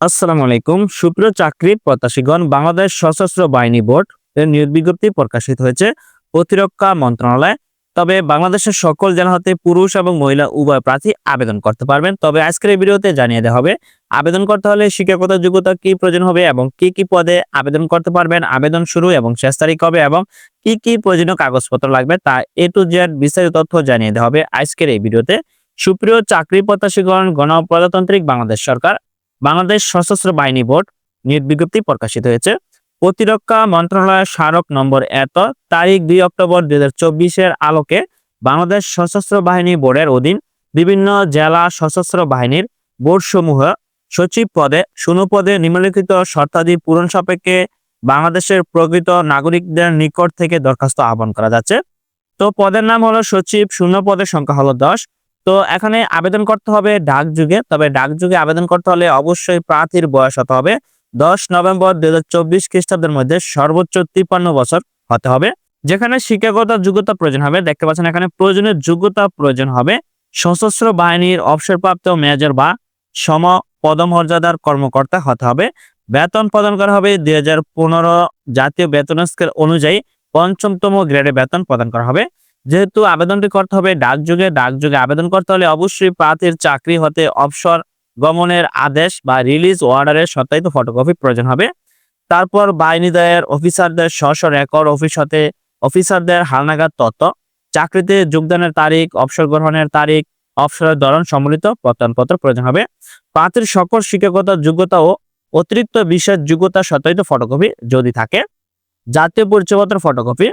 আসসালামু আলাইকুম। সুপ্রিয় চাকরি প্রত্যাশীগণ, বাংলাদেশ সশস্ত্র বাহিনী বোর্ড এর নিয়োগ বিজ্ঞপ্তি প্রকাশিত হয়েছে প্রতিরক্ষা মন্ত্রণালয়। তবে বাংলাদেশের সকল জেলা হতে পুরুষ এবং মহিলা উভয় প্রার্থী আবেদন করতে পারবেন। তবে আজকের এই ভিডিওতে জানিয়ে দেওয়া হবে, আবেদন করতে হলে শিক্ষাগত যোগ্যতা কি প্রয়োজন হবে এবং কি কি পদে আবেদন করতে পারবেন, আবেদন শুরু এবং শেষ তারিখ হবে এবং কি কি প্রয়োজনীয় কাগজপত্র লাগবে তা এ টু জেড বিস্তারিত তথ্য জানিয়ে দেওয়া হবে আজকের এই ভিডিওতে। সুপ্রিয় চাকরি প্রত্যাশীগণ গণপ্রজাতান্ত্রিক বাংলাদেশ সরকার বাংলাদেশ সশস্ত্র বাহিনী বোর্ড নিয়োগ বিজ্ঞপ্তি প্রকাশিত হয়েছে। প্রতিরক্ষা মন্ত্রণালয়ের স্মারক নম্বর এত, তারিখ দুই অক্টোবর দুই হাজার আলোকে বাংলাদেশ সশস্ত্র বাহিনী বোর্ডের অধীন বিভিন্ন জেলা সশস্ত্র বাহিনীর বোর্ডসমূহ সচিব পদে পদে নিম্নলিখিত শর্তাদি পূরণ সাপেক্ষে বাংলাদেশের প্রকৃত নাগরিকদের নিকট থেকে দরখাস্ত আহ্বান করা যাচ্ছে। তো পদের নাম হলো সচিব, শূন্য পদের সংখ্যা হলো দশ। তো এখানে আবেদন করতে হবে ডাক যুগে, তবে ডাক যুগে আবেদন করতে হলে অবশ্যই প্রার্থীর বয়স হতে হবে। দশ নভেম্বর দুই হাজার চব্বিশ খ্রিস্টাব্দের মধ্যে সর্বোচ্চ তিপ্পান্ন বছর হতে হবে, যেখানে শিক্ষাগত যোগ্যতা প্রয়োজন হবে। দেখতে পাচ্ছেন এখানে প্রয়োজনীয় যোগ্যতা প্রয়োজন হবে। সশস্ত্র বাহিনীর অবসরপ্রাপ্ত মেজর বা সম পদমর্যাদার কর্মকর্তা হতে হবে। বেতন প্রদান করা হবে দুই হাজার পনেরো জাতীয় বেতন স্কেল অনুযায়ী পঞ্চমতম গ্রেডে বেতন প্রদান করা হবে। যেহেতু আবেদনটি করতে হবে ডাকযোগে ডাকযোগে আবেদন করতে হলে অবশ্যই প্রার্থীর চাকরি হতে অবসর গমনের আদেশ বা রিলিজ অর্ডারের সত্যায়িত ফটোকপি প্রয়োজন হবে। তারপর বাহিনীদয়ের অফিসারদের স্ব রেকর্ড অফিস হতে অফিসারদের হালনাগাদ তথ্য, চাকরিতে যোগদানের তারিখ, অবসর গ্রহণের তারিখ, অবসরের ধরন সম্মিলিত প্রত্যয়নপত্র প্রয়োজন হবে। প্রার্থীর সকল শিক্ষকতা যোগ্যতা ও অতিরিক্ত বিশেষ যোগ্যতা সত্যায়িত ফটোকপি যদি থাকে। জাতীয় পরিচয়পত্র ফটোকপি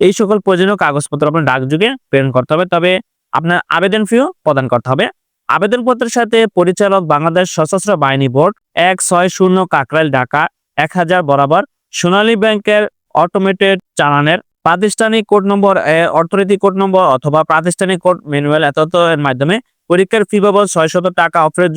এই সকল প্রয়োজনীয় কাগজপত্র আপনার ডাকযোগে প্রেরণ করতে হবে। তবে আপনার আবেদন ফিও প্রদান করতে হবে। আবেদনপত্রের সাথে পরিচালক বাংলাদেশ সশস্ত্র বাহিনী বোর্ড এক ছয় শূন্য কাকরাইল, ঢাকা, এক হাজার বরাবর সোনালী ব্যাংকের অটোমেটেড চালানের প্রাতিষ্ঠানিক কোড নম্বর অর্থনৈতিক কোড নম্বর অথবা প্রাতিষ্ঠানিক কোড ম্যানুয়াল এত এর মাধ্যমে পরীক্ষার ফি বাবদ ছয়শত টাকা অফারের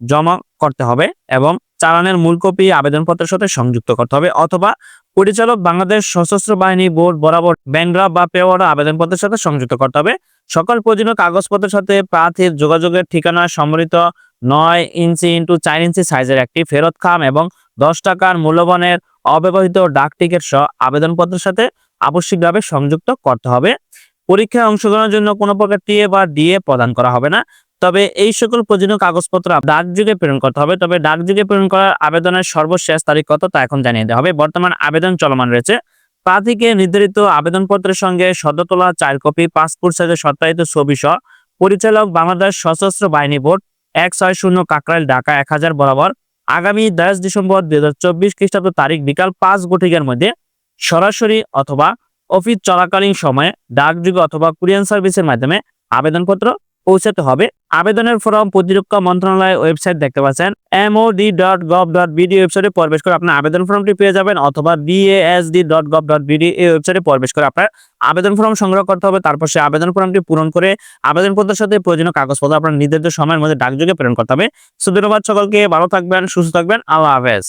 জমা করতে হবে এবং চালানের মূল কপি আবেদনপত্রের সাথে সংযুক্ত করতে হবে অথবা পরিচালক বাংলাদেশ সশস্ত্র বাহিনী বোর্ড বরাবর ব্যাংরা বা পেওয়ারা আবেদনপত্রের সাথে সংযুক্ত করতে হবে। সকল প্রয়োজনীয় কাগজপত্রের সাথে প্রার্থীর যোগাযোগের ঠিকানা সম্মিলিত নয় ইঞ্চি ইন্টু চার ইঞ্চি সাইজের একটি ফেরত খাম এবং দশ টাকার মূল্যবানের অব্যবহৃত ডাক টিকিট সহ আবেদনপত্রের সাথে আবশ্যিকভাবে সংযুক্ত করতে হবে। পরীক্ষায় অংশগ্রহণের জন্য কোনো প্রকার টিএ বা ডিএ প্রদান করা হবে না। তবে এই সকল প্রয়োজনীয় কাগজপত্র ডাক যুগে প্রেরণ করতে হবে। তবে ডাক যুগে প্রেরণ করার আবেদনের সর্বশেষ তারিখ কত তা এখন জানিয়ে দেওয়া হবে। বর্তমান আবেদন চলমান রয়েছে। প্রার্থীকে নির্ধারিত আবেদনপত্রের সঙ্গে সদ্য তোলা চার কপি, পাসপোর্ট সাইজের সত্যায়িত ছবি সহ পরিচালক বাংলাদেশ সশস্ত্র বাহিনী বোর্ড এক ছয় শূন্য কাকরাইল, ঢাকা এক হাজার বরাবর। আগামী দশ ডিসেম্বর দুই হাজার চব্বিশ খ্রিস্টাব্দ তারিখ বিকাল পাঁচ ঘটিকার মধ্যে সরাসরি অথবা অফিস চলাকালীন সময়ে ডাকযোগে অথবা কুরিয়ান সার্ভিসের মাধ্যমে আবেদনপত্র পৌঁছাতে হবে। আবেদনের ফর্ম প্রতিরক্ষা মন্ত্রণালয়ের ওয়েবসাইট দেখতে পাচ্ছেন। MOD dot gov dot BD ওয়েবসাইটে প্রবেশ করে আপনার আবেদন ফর্মটি পেয়ে যাবেন অথবা BASD dot gov dot BD এই ওয়েবসাইটে প্রবেশ করে আপনার আবেদন ফর্ম সংগ্রহ করতে হবে। তারপর সেই আবেদন ফর্মটি পূরণ করে আবেদনপত্রের সাথে প্রয়োজনীয় কাগজপত্র আপনার নির্ধারিত সময়ের মধ্যে ডাকযোগে প্রেরণ করতে হবে। সো ধন্যবাদ সকলকে ভালো থাকবেন, সুস্থ থাকবেন। আল্লাহ হাফেজ।